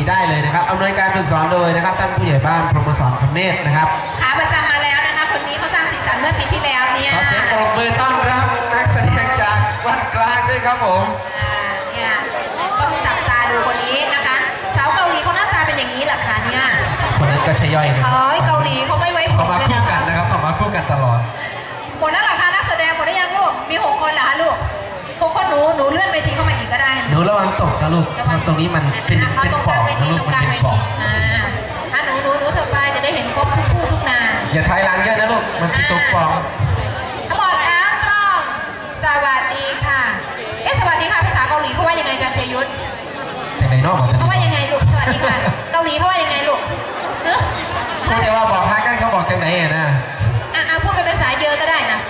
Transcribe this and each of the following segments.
ีได้เลยนะครับอำนวยการฝึกสอนโดยนะครับท่านผู้ใหญ่บ้านพรหมสอนคำเนตรนะครับขาประจำมาแล้วนะคะคนนี้เขาสร้างสีสันเมื่อปีที่แล้วเนี่ยขอเสียงปรบมือต้อนรับนักแสดงจากวัดกลางด้วยครับผมอ่าเนี่ยต้องจับตาดูคนนี้นะคะสาวเกาหลีเขาหน้าตาเป็นอย่างนี้เหรอคะเนี่ยคนนั้นก็ใช่ย่อยนะคเอ้ยเกาหลีเขาไม่ไว้ผมเขามาเลยคู่นะกันนะครับเขามาคู่กันตลอด หมดแล้วเหรอคะนักแสดงหมดได้ยังลูกมีหกคนเหรอคะลูก หกคนหนูหนูเลื่อนเวทีเข้ามาอีกก็ได้นะหนูระวังตกนะลูกเพราะตรงนี้มันเป็นเอาเป็นตรงปกอลางกเวนะทีลูตกรงมันกลางเป็นเวปอทีกอ่าอะหนูหนูหนูเธอไปจะได้เห็นครบทุกคู่ทุกนา อย่าถอยหลังเยอะนะลูกมันจะตกปองทั้งหมดแล้วกล้องสวัสดีค่ะ เอ๊ะสวัสดีค่ะภาษาเกาหลีเขาว่ายังไงกันเจยุทธแต่ในนอกมันจะเขาว่ายังไงลูกสวัสดีค่ะ เกาหลีเขาว่ายังไงลูกเนอะพูดแต่ว่าบอกฮักกันเขาบอกจังไหนอะนะอะอะพูดเป็นภาษาเยอะก็ได้นะ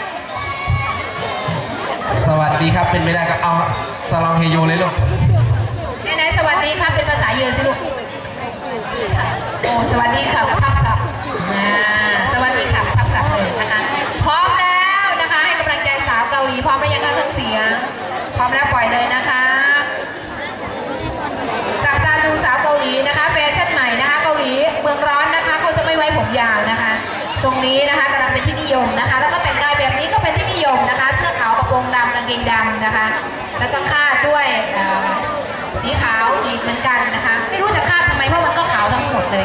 สวัส ดีครับเป็นไม่ได้ก็เอาสลองเฮโยเลยลูกไหนๆสวัสดีครับเป็นภาษาเยอะสิลูกโอ้สวัสดีค่ะทับศัพท์อ่าสวัสดีค่ะทับศัพท์เลยนะคะพร้อมแล้วนะคะให้กำลังใจสาวเกาหลีพร้อมแล้วยังคะเครื่องเสียง พร้อมแล้วปล่อยเลยนะคะจับตาดูสาวเกาหลีนะคะแฟชั่นใหม่นะคะเกาหลีเมืองร้อนนะคะเขาจะไม่ไว้ผมยาวนะคะ ทรงนี้นะคะกำลังเป็นที่นิยมนะคะ แล้วก็แต่งกาย แล้วก็คาดด้วยสีขาวอีกเหมือนกันนะคะ ไม่รู้จะคาดทำไมเพราะมันก็ขาวทั้งหมดเลย